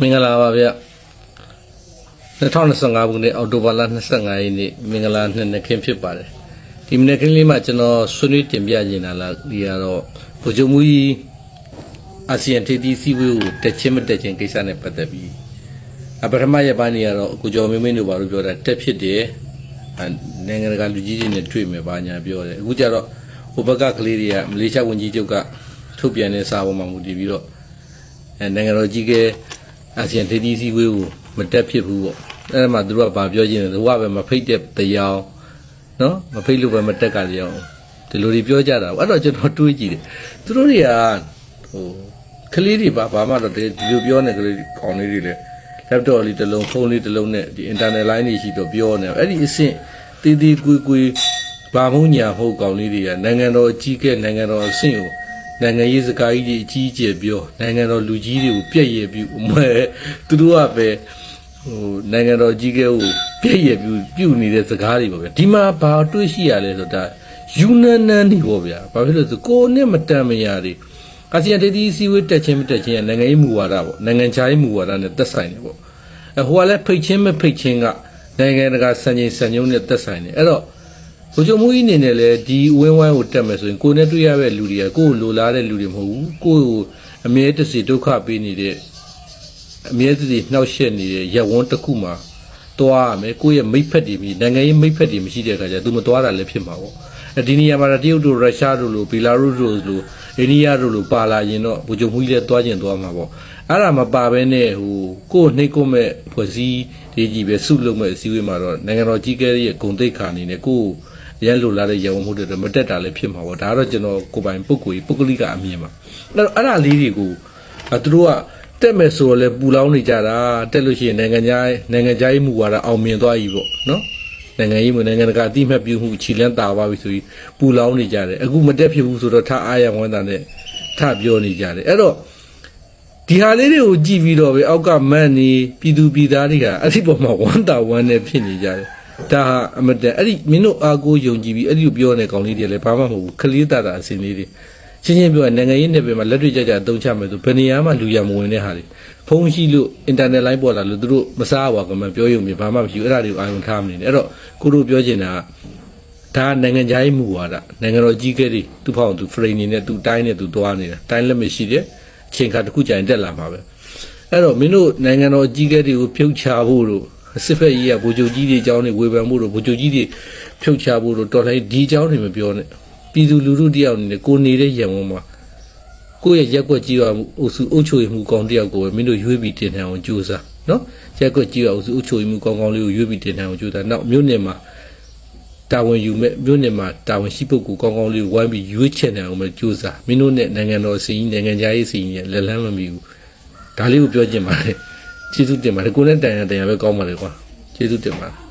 မင်္ဂလာပါဗျ2025ခုနှစ်အောက်တိုဘာလ25ရက်နေ့မင်္ဂလာနှစ်နှစ်ခင်းဖြစ်ပါတယ်ဒီမနေ့ကလေးမှာကျွန်တော်ဆွေးနွေးတင်ပြနေတာလားဒီကတော့ဗိုလ်ချုပ်မူကြီးအာဆီယံထိပ်သီးစည်းဝေးကိုတက်ချင်းမတက်ချင်းကိစ္စနဲ့ပတ်သက်ပြီးအပထမရက်ပိုင်းနေရတော့ကိုကျော်မင်းမင်းတို့ဘာလို့ပြောတာတက်ဖြစ်တယ်အဲနိုင်ငံတကာလူကြီးတွေနဲ့တွေ့မယ်ဘာညာပြောတယ်အခုကျတော့ဟိုဘက်ကကလေးတွေကမလေးရှားဝန်ကြီးချုပ်ကထုတ်ပြန်တဲ့စာပေါ်မှာမူတည်ပြီးတော့အဲနိုင်ငံတော်ကြီးက အာဆီယံဒေသီစီဝေးကိုမတက်ဖြစ်ဘူးပေါ့အဲ့ဒါမှသူတို့ကဗာပြောချင်တယ်သူကပဲမဖိတ်တဲ့တရားနော်မဖိတ်လို့ပဲမတက်ကတရားဒီလိုတွေပြောကြတာပေါ့အဲ့တော့ကျွန်တော်တွေးကြည့်တယ်သူတို့တွေကဟိုကလေးတွေပါဘာမှတော့ဒီလိုပြောနေကလေးကောင်းလေးတွေလေ laptop လေးတစ်လုံးဖုန်းလေးတစ်လုံးနဲ့ဒီ internet line တွေရှိတော့ပြောနေအဲ့ဒီအဆင့်တီးတီးကွေးကွေးဘာမှုညာဟုတ်ကောင်းလေးတွေကနိုင်ငံတော်အကြီးကဲနိုင်ငံတော်အဆင့်ကို နိုင်ငံရေးစကားကြီးတွေအကြီးအကျယ်ပြောနိုင်ငံတော်လူကြီးတွေကိုပြည့်ရပြုအမဲသူတို့ကပဲဟိုနိုင်ငံတော်ကြီးကဲကိုပြည့်ရပြုပြုနေတဲ့စကားတွေပေါ့ဗျာဒီမှာဘာတွေ့ရှိရလဲဆိုတာယူနန်နန်နေပေါ့ဗျာဘာဖြစ်လို့လဲဆိုကိုယ်နဲ့မတန်မရတွေအာဆီယံဒေသီးစည်းဝေးတက်ချင်းမတက်ချင်းကနိုင်ငံရေးမူဝါဒပေါ့နိုင်ငံခြားရေးမူဝါဒနဲ့သက်ဆိုင်တယ်ပေါ့အဲဟိုကလည်းဖိတ်ချင်းမဖိတ်ချင်းကနိုင်ငံတကာစံချိန်စံညုံနဲ့သက်ဆိုင်တယ်အဲ့တော့ ဘုချုပ်မှုကြီးအနေနဲ့လည်းဒီဝင်းဝိုင်းကိုတက်မယ်ဆိုရင်ကိုယ်နဲ့တွေ့ရတဲ့လူတွေကကိုယ်ကိုလိုလားတဲ့လူတွေမဟုတ်ဘူးကိုယ်ကိုအမြဲတစေဒုက္ခပေးနေတဲ့အမြဲတစေနှောက်ယှက်နေတဲ့ရက်ဝန်းတစ်ခုမှာတွားရမယ်ကိုယ့်ရဲ့မိတ်ဖက်တွေမြည်နိုင်ငံရေးမိတ်ဖက်တွေမရှိတဲ့အခါကျသူမတွားတာလည်းဖြစ်မှာပေါ့အဲဒီနေရာမှာတရုတ်တို့ရုရှားတို့လိုဘီလာရုစ်တို့လိုအိန္ဒိယတို့လိုပါလာရင်တော့ဘုချုပ်မှုကြီးလည်းတွားကျင်တွားမှာပေါ့အဲ့ဒါမပါဘဲနဲ့ဟိုကိုယ်နှိတ်ကိုမဲ့ဖွဲ့စည်းဒီကြီးပဲစုလုပ်မဲ့အစည်းအဝေးမှာတော့နိုင်ငံတော်ကြီးကဲရဲ့ဂုံတိတ်ခါအနေနဲ့ကိုယ် ရန်လိုလာတဲ့ရဝမှုတွေတော့မတက်တာလည်းဖြစ်မှာပေါ့ဒါကတော့ကျွန်တော်ကိုယ်ပိုင်ပုဂ္ဂိုလ်ကြီးပုဂ္ဂလိကအမြင်ပါအဲ့တော့အဲ့ဒါလေးတွေကိုအဲသူတို့ကတက်မယ်ဆိုတော့လဲပူလောင်းနေကြတာတက်လို့ရှိရင်နိုင်ငံခြားနိုင်ငံခြားရေးမူဝါဒအောင်မြင်သွားပြီပေါ့နော်နိုင်ငံရေးမူနိုင်ငံတကာအတိအမှတ်ပြုမှုခြေလန်းတာသွားပြီဆိုပြီးပူလောင်းနေကြတယ်အခုမတက်ဖြစ်ဘူးဆိုတော့ထအားရဝမ်းသာနဲ့ထပြောနေကြတယ်အဲ့တော့ဒီဟာလေးတွေကိုကြည့်ပြီးတော့ပဲအောက်ကမတ်နေပြည်သူပြည်သားတွေကအဲ့ဒီပေါ်မှာဝမ်းတာဝမ်းနဲ့ဖြစ်နေကြတယ် ဒါဟာအမတန်အဲ့ဒီမင်းတို့အားကိုးယုံကြည်ပြီးအဲ့ဒီကိုပြောနေတဲ့ကောင်လေးတွေလည်းဘာမှမဟုတ်ဘူးခလေးတာတာအစင်းလေးတွေရှင်းရှင်းပြောရင်နိုင်ငံရေးနယ်ပယ်မှာလက်တွေ့ကြကြအသုံးချမယ်ဆိုဘယ်နေရာမှလူရမဝင်တဲ့ဟာတွေဖုန်းရှိလို့အင်တာနက်လိုင်းပေါ်လာလို့သူတို့မစားပါကမှပြောရုံမျိုးဘာမှမရှိဘူးအဲ့ဒါတွေကိုအာရုံထားမနေနဲ့အဲ့တော့ကိုတို့ပြောချင်တာကဒါနိုင်ငံခြားရေးမူဝါဒနိုင်ငံတော်ကြီးကဲတွေသူ့ဖောက်သူ frame နေနဲ့သူတိုင်းနဲ့သူသွားနေတာတိုင်းလက်မရှိတယ်အချိန်ခါတစ်ခုကြာရင်တက်လာမှာပဲအဲ့တော့မင်းတို့နိုင်ငံတော်ကြီးကဲတွေကိုဖြုတ်ချဖို့တို့ စစ်ဖက်ကြီးကဗိုလ်ချုပ်ကြီးတွေအကြောင်းတွေဝေဖန်ဖို့တို့ဗိုလ်ချုပ်ကြီးတွေဖြုတ်ချဖို့တို့တော်တိုင်းဒီအကြောင်းတွေမပြောနဲ့ပြည်သူလူထုတယောက်အနေနဲ့ကိုနေတဲ့ရံဝန်းမှာကိုယ့်ရဲ့ရက်ွက်ကြီးရမှုအုပ်စုအုပ်ချုပ်မှုကောင်းတယောက်ကိုပဲမင်းတို့ရွေးပြီးတင်ထန်အောင်ကြိုးစားနော်ရက်ွက်ကြီးရအုပ်စုအုပ်ချုပ်မှုကောင်းကောင်းလေးကိုရွေးပြီးတင်ထန်အောင်ကြိုးစားနောက်မြို့နယ်မှာတာဝန်ယူမဲ့မြို့နယ်မှာတာဝန်ရှိပုဂ္ဂိုလ်ကောင်းကောင်းလေးကိုဝိုင်းပြီးရွေးချယ်နိုင်အောင်ပဲကြိုးစားမင်းတို့နဲ့နိုင်ငံတော်စီရင်နိုင်ငံခြားရေးစီရင်လက်လန်းမမီဘူးဒါလေးကိုပြောချင်ပါတယ် ကျေးဇူးတင်ပါတယ်ကိုယ်နဲ့တိုင်ရတိုင်ရပဲကောင်းပါလေကွာကျေးဇူးတင်ပါတယ်